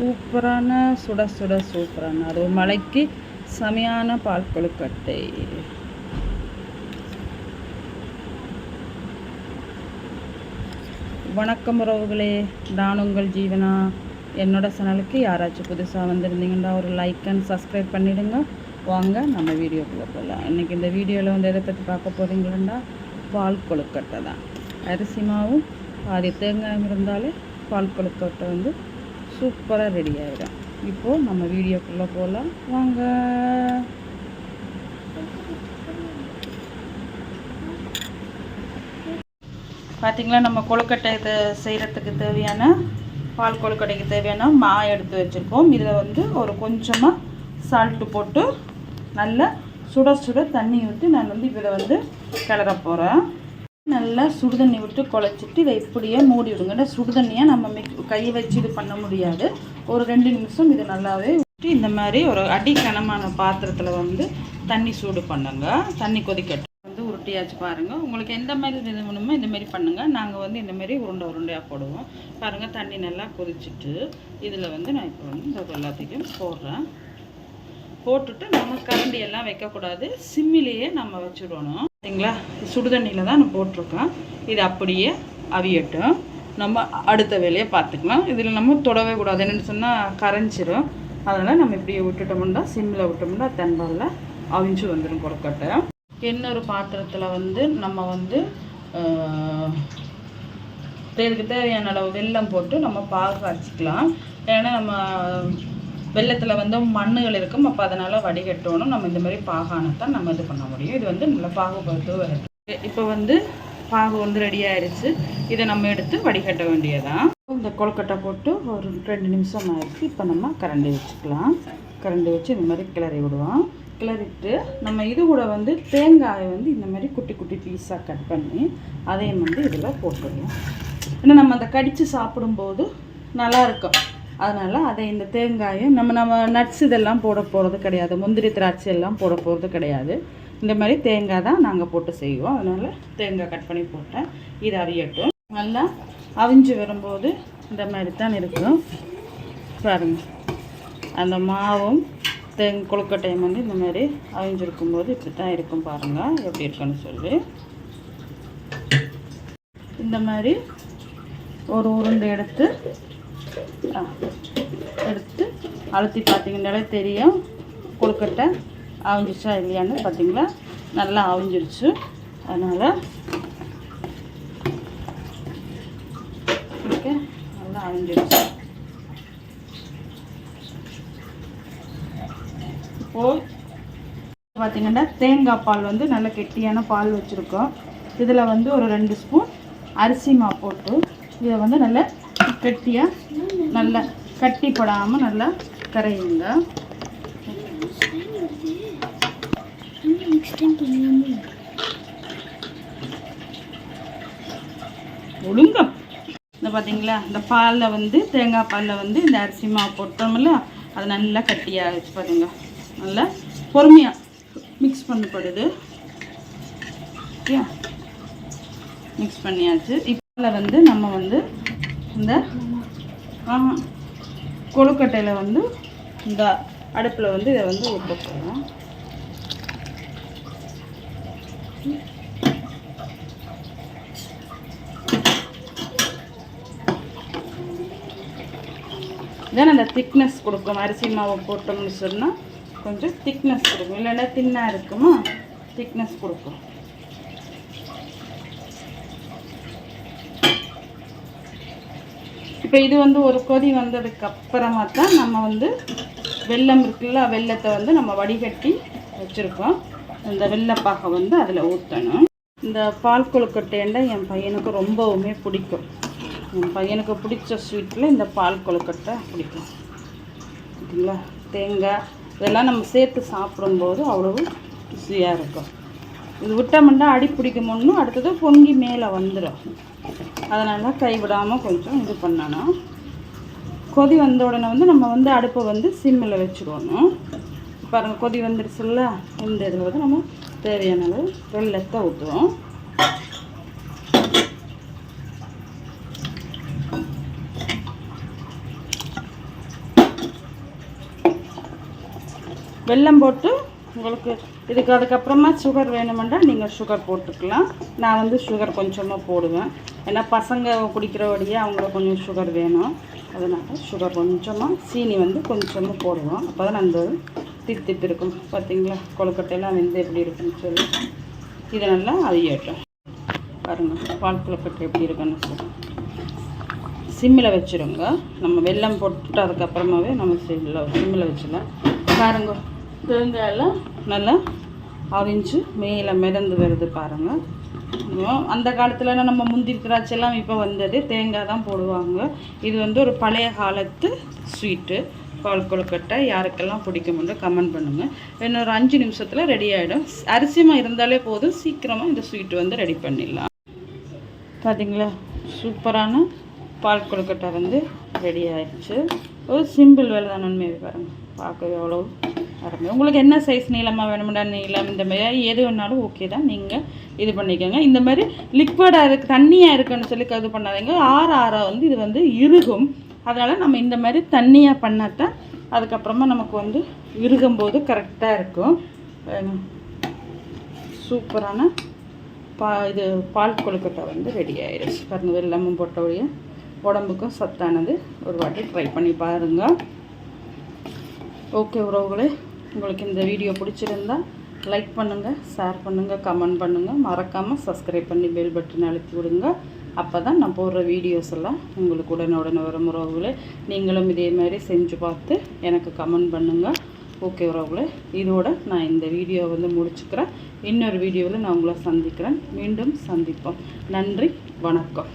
சூப்பரான சுட சுட சூப்பரான. அது மலைக்கு செமையான பால் கொழுக்கட்டை வணக்கம் உறவுகளே. நான் உங்கள் ஜீவனா. என்னோட சேனலுக்கு யாராச்சும் புதுசாக வந்திருந்தீங்கன்னா ஒரு லைக் அண்ட் சப்ஸ்கிரைப் பண்ணிடுங்க. வாங்க நம்ம வீடியோக்குள்ளே போகலாம் இன்றைக்கி இந்த வீடியோவில் வந்து எதை பற்றி பார்க்க போகிறீங்களா பால் கொழுக்கட்டை தான். அரிசி மாவும் பாதி தேங்காயும் இருந்தாலே பால் கொழுக்கட்டை வந்து சூப்பராக ரெடி ஆகிடும் இப்போது நம்ம வீடியோக்குள்ளே போகலாம் வாங்க. பார்த்திங்களா நம்ம கொழுக்கட்டை இது செய்கிறதுக்கு தேவையான பால் கொழுக்கட்டைக்கு தேவையான மா எடுத்து வச்சுருக்கோம். இதில் வந்து ஒரு கொஞ்சமாக சால்ட்டு போட்டு நல்லா சுட சுட தண்ணி ஊற்றி நான் வந்து இதில் வந்து கிளற போகிறேன் நல்லா சுடுதண்ணி விட்டு குழச்சிட்டு இதை இப்படியே மூடி விடுங்க ஏன்னா சுடுதண்ணியை நம்ம மிக் கையை வச்சு இது பண்ண முடியாது. ஒரு ரெண்டு நிமிஷம் இது நல்லாவே விட்டு இந்த மாதிரி ஒரு அடி கனமான பாத்திரத்தில் வந்து தண்ணி சூடு பண்ணுங்க. தண்ணி கொதிக்கட்டும். வந்து உருட்டியாச்சு பாருங்கள் உங்களுக்கு எந்த மாதிரி இது வேணுமோ இந்தமாரி பண்ணுங்கள் நாங்கள் வந்து இந்தமாரி உருண்டை உருண்டையாக போடுவோம். பாருங்கள் தண்ணி நல்லா கொதிச்சுட்டு இதில் வந்து நான் இப்போ வந்து இந்த எல்லாத்தையும் போடுறேன். போட்டுட்டு நம்ம கரண்டி எல்லாம் வைக்கக்கூடாது. சிம்மிலேயே நம்ம வச்சுடணும். சரிங்களா சுடுதண்ணியில் தான் நான் போட்டிருக்கேன். இது அப்படியே அவியட்டும். நம்ம அடுத்த வேலையை பார்த்துக்கலாம். இதில் நம்ம தொடவே கூடாது. என்னென்னு சொன்னால் கரைஞ்சிரும். அதனால் நம்ம இப்படியே விட்டுட்டோம்னா சிம்மில் விட்டோம்னா தென்பாலில் அவிஞ்சு வந்துடும் கொழுக்கட்டை இன்னொரு பாத்திரத்தில் வந்து நம்ம வந்து இதுக்கு தேவையான அளவு வெல்லம் போட்டு நம்ம பாகு காய்ச்சிக்கலாம் ஏன்னா நம்ம வெள்ளத்தில் வந்து மண்ணுகள் இருக்கும். அப்போ அதனால் வடிகட்டணும். நம்ம இந்த மாதிரி பாகானத்தான் நம்ம இது பண்ண முடியும். இது வந்து நல்லா பாகு பொறுத்து இப்போ வந்து பாகு வந்து ரெடி ஆயிடுச்சு இதை நம்ம எடுத்து வடிகட்ட வேண்டியதான் இந்த கொழுக்கட்டை போட்டு ஒரு ரெண்டு நிமிஷம் ஆயிடுச்சு. இப்போ நம்ம கரண்டி வச்சுக்கலாம். கரண்டி வச்சு இந்த மாதிரி கிளறி விடுவோம். கிளறிட்டு நம்ம இது கூட வந்து தேங்காயை வந்து இந்த மாதிரி குட்டி குட்டி பீஸாக கட் பண்ணி அதையும் வந்து இதில் போட்டுடலாம். ஏன்னா நம்ம அந்த கடித்து சாப்பிடும்போது நல்லாயிருக்கும் அதனால் அதை இந்த தேங்காயும் நம்ம நம்ம நட்ஸ் இதெல்லாம் போட போகிறது கிடையாது. முந்திரி திராட்சை எல்லாம் போட போகிறது கிடையாது. இந்த மாதிரி தேங்காய் தான் நாங்கள் போட்டு செய்வோம். அதனால் தேங்காய் கட் பண்ணி போட்டேன். இது அவியட்டும். நல்லா அவிஞ்சு வரும்போது இந்த மாதிரி தான் இருக்கும். பாருங்கள் அந்த மாவும் தேங் கொழுக்கட்டையும் வந்து இந்த மாதிரி அவிஞ்சிருக்கும் போது இப்படி தான் இருக்கும் பாருங்கள் எப்படி இருக்குன்னு சொல்லி. இந்த மாதிரி ஒரு உருண்டை எடுத்து எடுத்து அழுத்தி பார்த்தீங்கன்னாலே தெரியும். கொழுக்கட்டை அவிஞ்சிச்சா இல்லையான்னு பார்த்தீங்களா? நல்லா அவிஞ்சிருச்சு அதனால் ஓகே நல்லா அவிஞ்சிருச்சு இப்போது பார்த்தீங்கன்னா தேங்காய் பால் வந்து நல்ல கெட்டியான பால் வச்சுருக்கோம். இதில் வந்து ஒரு ரெண்டு ஸ்பூன் அரிசி மா போட்டு இதை வந்து நல்லா கெட்டியாக நல்லா கட்டிப்படாமல் நல்லா கரையுங்க. ஒழுங்க. இந்த பார்த்தீங்களா இந்த பாலில் வந்து தேங்காய் பாலில் வந்து இந்த அரிசி மாவு போட்டோம்ல அது நல்லா கட்டியாக வச்சு பாருங்க. நல்லா பொறுமையாக மிக்ஸ் பண்ணப்படுது. மிக்ஸ் பண்ணியாச்சு. இப்போ வந்து நம்ம வந்து இந்த ஆமாம் கொழுக்கட்டையில் வந்து இந்த அடுப்பில் வந்து இதை வந்து ஊற்ற போகிறோம் தென் அந்த திக்னஸ் கொடுக்கும். அரிசி மாவை போட்டோம்னு சொன்னால் கொஞ்சம் திக்னஸ் கொடுக்கும். இல்லைன்னா தின்னாக இருக்குமா? திக்னஸ் கொடுக்கும். இப்போ இது வந்து ஒரு கொதி வந்ததுக்கு அப்புறமா தான் நம்ம வந்து வெல்லம் இருக்குல்ல வெல்லத்தை வந்து நம்ம வடிகட்டி வச்சுருக்கோம். இந்த வெள்ளப்பாகை வந்து அதில் ஊற்றணும் இந்த பால் கொழுக்கட்டைன்னா என் பையனுக்கு ரொம்பவுமே பிடிக்கும். என் பையனுக்கு பிடிச்ச ஸ்வீட்டில் இந்த பால் கொழுக்கட்டை பிடிக்கும். ஓகேங்களா தேங்காய் இதெல்லாம் நம்ம சேர்த்து சாப்பிடும்போது அவ்வளவு ருசியாக இருக்கும். இது விட்டோம்னா அடி பிடிக்கும். ஒன்றும் அடுத்தது பொங்கி மேலே வந்துடும் அதனால கைவிடாமல் கொஞ்சம் இது பண்ணணும். கொதி வந்த உடனே வந்து நம்ம வந்து அடுப்பை வந்து சிம்மில் வச்சுக்கணும். பாருங்க கொதி வந்துருச்சுல்ல? இந்த இதில் வந்து நம்ம தேவையான அளவு வெள்ளத்தை ஊற்றுவோம் வெல்லம் போட்டு உங்களுக்கு இதுக்கு அதுக்கப்புறமா சுகர் வேணுமெண்டா நீங்கள் சுகர் போட்டுக்கலாம். நான் வந்து சுகர் கொஞ்சமாக போடுவேன். ஏன்னா பசங்க குடிக்கிறபடியே அவங்களுக்கு கொஞ்சம் சுகர் வேணும். அதனால் சுகர் கொஞ்சமாக சீனி வந்து கொஞ்சமாக போடுவோம் அப்போ தான் அந்த தித்திப்பு இருக்கும். பார்த்தீங்களா கொழுக்கட்டையெல்லாம் வெந்து எப்படி இருக்குன்னு சொல்லி. இதை நல்லா அதிகட்டும் பாருங்கள் பால் கொழுக்கட்டை எப்படி இருக்குன்னு சொல்லி. சிம்மில் வச்சுருங்க. நம்ம வெல்லம் போட்டு அதுக்கப்புறமாவே நம்ம சிம்மில் சிம்மில் வச்சிடலாம். பாருங்க தேங்காயெல்லாம் நல்லா அவிஞ்சு மேலே மிதந்து வருது பாருங்கள் அந்த காலத்துலலாம் நம்ம முந்திரி திராட்சை எல்லாம் இப்போ வந்தது தேங்காய் தான் போடுவாங்க. இது வந்து ஒரு பழைய காலத்து ஸ்வீட்டு பால் கொழுக்கட்டை யாருக்கெல்லாம் பிடிக்கும்னு கமெண்ட் பண்ணுங்கள் இன்னொரு அஞ்சு நிமிஷத்தில் ரெடி ஆகிடும் அரிசிமா இருந்தாலே போதும் சீக்கிரமாக இந்த ஸ்வீட்டு வந்து ரெடி பண்ணிடலாம். பார்த்தீங்களா சூப்பரான பால் கொழுக்கட்டை வந்து ரெடி ஆயிடுச்சு. ஒரு சிம்பிள் வேலை தான் உண்மையை பாருங்கள் பார்க்க எவ்வளோ அருமை உங்களுக்கு என்ன சைஸ் நீளமாக வேணும்டா நீளம் இந்த மாதிரி எது வேணாலும் ஓகே தான். நீங்கள் இது பண்ணிக்கோங்க. இந்த மாதிரி லிக்விடாக இருக்கு தண்ணியாக இருக்குன்னு சொல்லி இது பண்ணாதீங்க. ஆற ஆற வந்து இது வந்து இறுகும். அதனால் நம்ம இந்த மாதிரி தண்ணியாக பண்ணாதான் அதுக்கப்புறமா நமக்கு வந்து இறுகும்போது கரெக்டாக இருக்கும். சூப்பரான பா இது பால் கொழுக்கட்டை வந்து ரெடி ஆயிடுச்சு பாருங்கள் வெள்ளமும் போட்டவுடைய உடம்புக்கும் சத்தானது. ஒரு வாட்டி ட்ரை பண்ணி பாருங்கள் ஓகே உறவுகளே. உங்களுக்கு இந்த வீடியோ பிடிச்சிருந்தா லைக் பண்ணுங்கள் ஷேர் பண்ணுங்கள் கமெண்ட் பண்ணுங்கள் மறக்காமல் சப்ஸ்கிரைப் பண்ணி பெல் பட்டன் அழுத்தி விடுங்க. அப்போ தான் நான் போடுற வீடியோஸ் எல்லாம் உங்களுக்கு உடனுடனே வரும் உறவுகளே. நீங்களும் இதே மாதிரி செஞ்சு பார்த்து எனக்கு கமெண்ட் பண்ணுங்கள் ஓகே உறவுகளே இதோட நான் இந்த வீடியோ வந்து முடிச்சுக்கிறேன். இன்னொரு வீடியோவில் நான் உங்களை சந்திக்கிறேன். மீண்டும் சந்திப்போம். நன்றி வணக்கம்.